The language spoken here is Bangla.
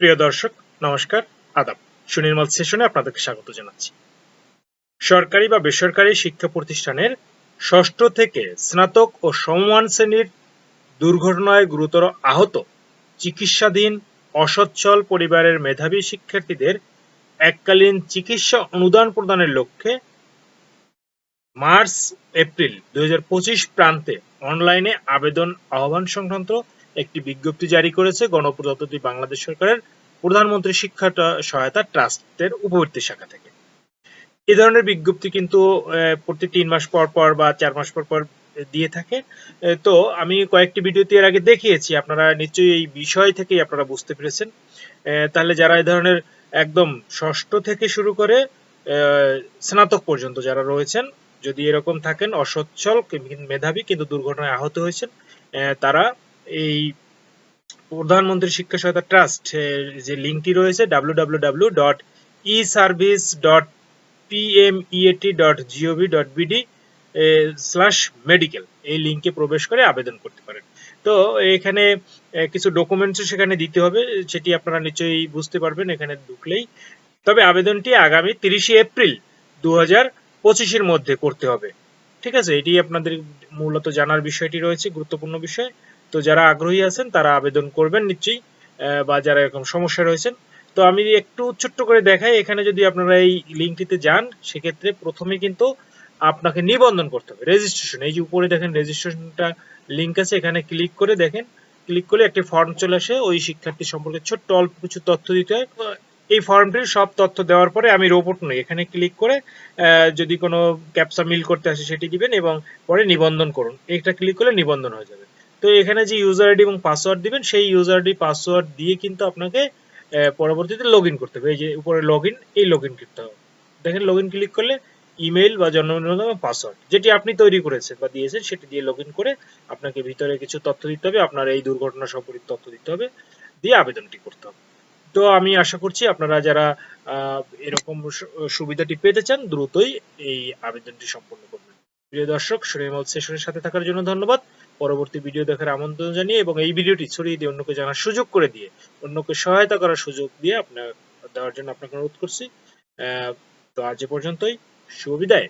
প্রিয় দর্শক, নমস্কার, আদাব। সুনির্মল সেশনে আপনাদেরকে স্বাগত জানাচ্ছি। সরকারি বা বেসরকারি শিক্ষা প্রতিষ্ঠানের ষষ্ঠ থেকে স্নাতক ও সমমান শ্রেণির দুর্ঘটনায় গুরুতর আহত চিকিৎসাধীন অসচ্ছল পরিবারের মেধাবী শিক্ষার্থীদের এককালীন চিকিৎসা অনুদান প্রদানের লক্ষ্যে মার্চ, এপ্রিল দুই হাজার পঁচিশ প্রান্তে অনলাইনে আবেদন আহ্বান সংক্রান্ত একটি বিজ্ঞপ্তি জারি করেছে গণপ্রজাতন্ত্রী বাংলাদেশ সরকারের প্রধানমন্ত্রী শিক্ষা সহায়তা ট্রাস্টের উপবর্তী শাখা থেকে। এ ধরনের বিজ্ঞপ্তি কিন্তু প্রতি তিন মাস পর পর বা চার মাস পর পর দিয়ে থাকে। তো আমি কয়েকটি ভিডিওতে এর আগে দেখিয়েছি, আপনারা নিশ্চয়ই এই বিষয় থেকেই আপনারা বুঝতে পেরেছেন। তাহলে যারা এই ধরনের একদম ষষ্ঠ থেকে শুরু করে স্নাতক পর্যন্ত যারা রয়েছেন, যদি এরকম থাকেন অসচ্ছল মেধাবী কিন্তু দুর্ঘটনায় আহত হয়েছেন তারা এই প্রধানমন্ত্রী শিক্ষা সহায়তা ট্রাস্ট যে লিঙ্কটি রয়েছে বিডি স্ল্যাশ মেডিকেল এই লিঙ্কে প্রবেশ করে আবেদন করতে পারেন। তো এখানে কিছু ডকুমেন্টস সেখানে দিতে হবে, সেটি আপনারা নিশ্চয়ই বুঝতে পারবেন, এখানে ঢুকলেই। তবে আবেদনটি আগামী তিরিশে এপ্রিল দু হাজার মধ্যে করতে হবে। ঠিক আছে? এটি আপনাদের মূলত জানার বিষয়টি রয়েছে, গুরুত্বপূর্ণ বিষয়। তো যারা আগ্রহী আছেন, তারা আবেদন করবেন নিশ্চয়ই বা যারা এরকম সমস্যা রয়েছেন। তো আমি একটু ছোট্ট করে দেখাই, এখানে যদি আপনারা এই লিঙ্কটিতে যান, সেক্ষেত্রে প্রথমে কিন্তু আপনাকে নিবন্ধন করতে হবে রেজিস্ট্রেশন এই যে উপরে দেখেন রেজিস্ট্রেশনটা লিঙ্ক আছে, এখানে ক্লিক করে দেখেন ক্লিক করলে একটি ফর্ম চলে আসে, ওই শিক্ষার্থী সম্পর্কে ছোট্ট অল্প কিছু তথ্য দিতে হয়। এই ফর্মটির সব তথ্য দেওয়ার পরে আমি রোবট নই, এখানে ক্লিক করে যদি কোনো ক্যাপসা মিল করতে আসে, সেটি দিবেন এবং পরে নিবন্ধন করুন। এটা ক্লিক করলে নিবন্ধন হয়ে যাবে। তো এখানে যে ইউজার আইডি এবং পাসওয়ার্ড দিবেন, সেই ইউজার আইডি পাসওয়ার্ড দিয়ে কিন্তু আপনাকে পরবর্তীতে লগ করতে হবে। এই যে উপরে লগ এই লগ ইন করতে হবে। দেখেন লগ ক্লিক করলে ইমেল বা জন্ম নিবন্ধন এবং পাসওয়ার্ড যেটি আপনি তৈরি করেছেন বা দিয়েছেন, সেটি দিয়ে লগ করে আপনাকে ভিতরে কিছু তথ্য দিতে হবে, আপনার এই দুর্ঘটনা সম্পর্কিত তথ্য দিতে হবে, দিয়ে আবেদনটি করতে হবে। তো আমি আশা করছি আপনারা যারা এরকম সুবিধাটি পেতে চান, দ্রুতই এই আবেদনটি সম্পন্ন করবেন। প্রিয় দর্শক সুনির্মল সেশনের সাথে থাকার জন্য ধন্যবাদ। পরবর্তী ভিডিও দেখার আমন্ত্রণ জানিয়ে এবং এই ভিডিওটি ছড়িয়ে দিয়ে অন্যকে জানার সুযোগ করে দিয়ে, অন্যকে সহায়তা করার সুযোগ দিয়ে আপনার, দেওয়ার জন্য আপনাকে অনুরোধ করছি। তো আজ এ পর্যন্তই। বিদায়।